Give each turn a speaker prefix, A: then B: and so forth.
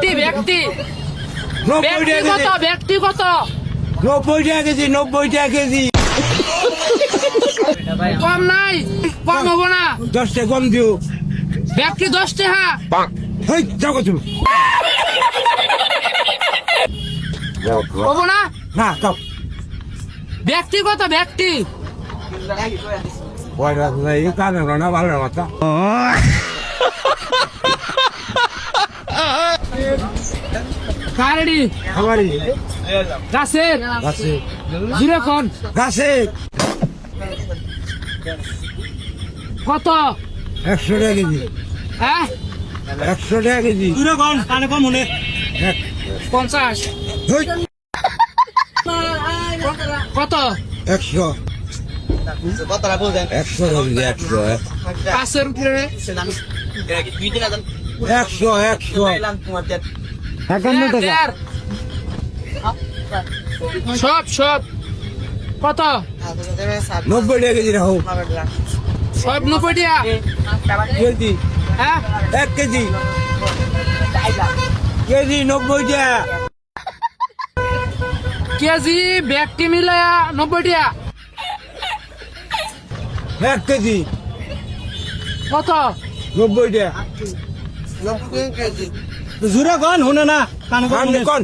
A: ব্যক্তি ব্যক্তিগত ব্যক্তিগত।
B: নব্বই টাকা কেজি নব্বই টাকা কেজি।
A: কম নাই কম হব না।
B: দশটা কম দিও।
A: ব্যক্তি দশ টাকা
B: হেই যাও তুমি
A: হব না?
B: না যাও
A: ব্যক্তিগত ব্যক্তি।
B: ভালো কথা।
A: কারেডি
B: আমারই।
A: গাছের
B: গাছে
A: জিরো খন
B: গাছে
A: কত?
B: একশো টাকা কেজি।
A: হ্যাঁ?
B: একশো টাকা কেজি।
C: কন? কানে কম মনে।
A: পঞ্চাশ। কত?
B: একশো। একশো একশো
C: দিন আদান
B: একশো একশো।
C: তোমার
B: একান্ন
A: দেড়। সব সব। কত?
B: নব্বই টাকা কেজি রাখো।
A: সব নব্বই টাকা?
B: কেজি।
A: হ্যাঁ?
B: এক কেজি। কেজি নব্বই টাকা।
A: কেজি ব্যক্তি মিলে নব্বই টাকা।
B: এক কেজি।
A: কত?
B: নব্বই টাকা।
C: জোরে কন শুনে না কান
B: কন